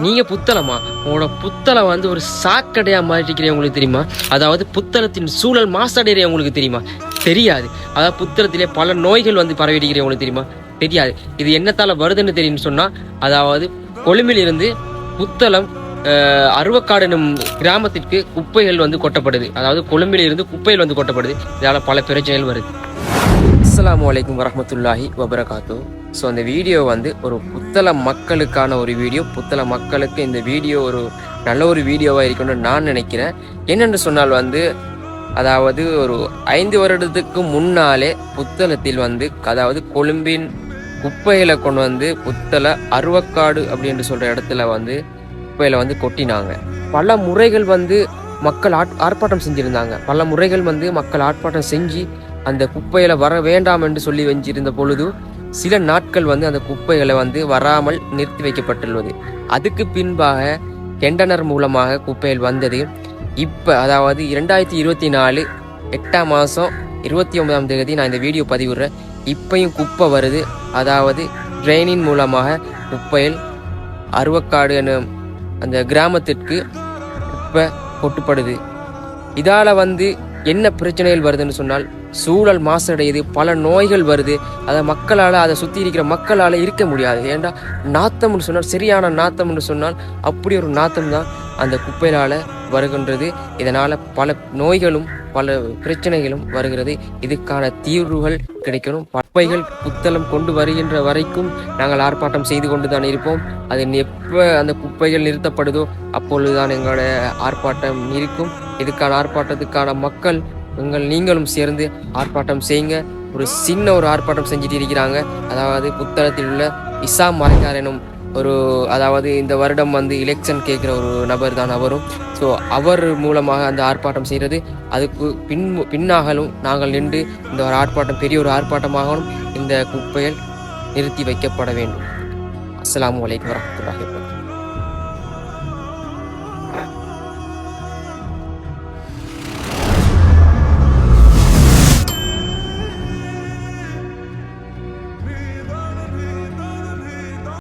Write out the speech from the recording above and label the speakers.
Speaker 1: நீங்க புத்தளமா? உங்களோட புத்தளம் வந்து ஒரு சாக்கடையா மாறிட்டிருக்கிறேன் உங்களுக்கு தெரியுமா? அதாவது புத்தளத்தின் சூழல் மாசடைகிறே உங்களுக்கு தெரியுமா? தெரியாது. அதாவது புத்தளத்திலே பல நோய்கள் வந்து பரவிடுகிறேன் உங்களுக்கு தெரியுமா? தெரியாது. இது என்னத்தால வருதுன்னு தெரியும்னு சொன்னா அதாவது கொழும்பில் இருந்து புத்தளம் அருவக்காடு எனும் கிராமத்திற்கு குப்பைகள் வந்து கொட்டப்படுது. அதாவது கொழும்பில் இருந்து குப்பைகள் வந்து கொட்டப்படுது. இதால பல பிரச்சனைகள் வருது. அஸ்லாம் அலைக்கும் வரமத்துல்லாஹி வபரகாத்து ஸோ அந்த வீடியோ வந்து ஒரு புத்தள மக்களுக்கான ஒரு வீடியோ புத்தள மக்களுக்கு இந்த வீடியோ ஒரு நல்ல ஒரு வீடியோவாக இருக்கணும்னு நான் நினைக்கிறேன். என்னென்று சொன்னால் வந்து அதாவது ஒரு ஐந்து வருடத்துக்கு முன்னாலே புத்தளத்தில் வந்து அதாவது கொழும்பின் குப்பைகளை கொண்டு வந்து புத்தள அருவக்காடு அப்படின்னு சொல்கிற இடத்துல வந்து குப்பையில் வந்து கொட்டினாங்க. பல முறைகள் வந்து மக்கள் ஆட் ஆர்ப்பாட்டம் செஞ்சுருந்தாங்க. பல முறைகள் வந்து மக்கள் ஆர்ப்பாட்டம் செஞ்சு அந்த குப்பையில் வர வேண்டாம் என்று சொல்லி வச்சிருந்த பொழுது சில நாட்கள் வந்து அந்த குப்பைகளை வந்து வராமல் நிறுத்தி வைக்கப்பட்டுள்ளது. அதுக்கு பின்பாக கெண்டனர் மூலமாக குப்பைகள் வந்தது. இப்போ அதாவது இரண்டாயிரத்தி இருபத்தி நாலு எட்டாம் மாதம் இருபத்தி ஒன்பதாம் தேதி நான் இந்த வீடியோ பதிவிடுறேன். இப்பையும் குப்பை வருது. அதாவது ட்ரெயினின் மூலமாக குப்பையில் அருவக்காடு எனும் அந்த கிராமத்திற்கு குப்பை கொட்டுப்படுது. இதால் வந்து என்ன பிரச்சனைகள் வருதுன்னு சொன்னால் சூழல் மாசடையுது பல நோய்கள் வருது. அதை மக்களால் அதை சுற்றி இருக்கிற மக்களால் இருக்க முடியாது. ஏன்டா நாத்தம்னு சொன்னால் சரியான நாத்தம்னு சொன்னால் அப்படி ஒரு நாத்தம் தான் அந்த குப்பையினால் வருகின்றது. இதனால் பல நோய்களும் பல பிரச்சனைகளும் வருகிறது. இதுக்கான தீர்வுகள் கிடைக்கணும். குப்பைகள் புத்தளம் கொண்டு வருகின்ற வரைக்கும் நாங்கள் ஆர்ப்பாட்டம் செய்து கொண்டு தான் இருப்போம். அது எப்போ அந்த குப்பைகள் நிறுத்தப்படுதோ அப்பொழுதுதான் எங்களோட ஆர்ப்பாட்டம் இருக்கும். இதுக்கான ஆர்ப்பாட்டத்துக்கான மக்கள் உங்கள் நீங்களும் சேர்ந்து ஆர்ப்பாட்டம் செய்யுங்க. ஒரு சின்ன ஒரு ஆர்ப்பாட்டம் செஞ்சுட்டு இருக்கிறாங்க. அதாவது புத்தளத்தில் உள்ள இசா மறைக்கார் எனும் ஒரு அதாவது இந்த வருடம் வந்து எலெக்ஷன் கேட்குற ஒரு நபர் தான் அவரும். ஸோ அவர் மூலமாக அந்த ஆர்ப்பாட்டம் செய்கிறது. அதுக்கு பின் பின்னாகலும் நாங்கள் நின்று இந்த ஒரு ஆர்ப்பாட்டம் பெரிய ஒரு ஆர்ப்பாட்டமாகவும் இந்த குப்பைகள் நிறுத்தி வைக்கப்பட வேண்டும். அஸ்லாம் வலைக்கு வரமத்துல்லாஹி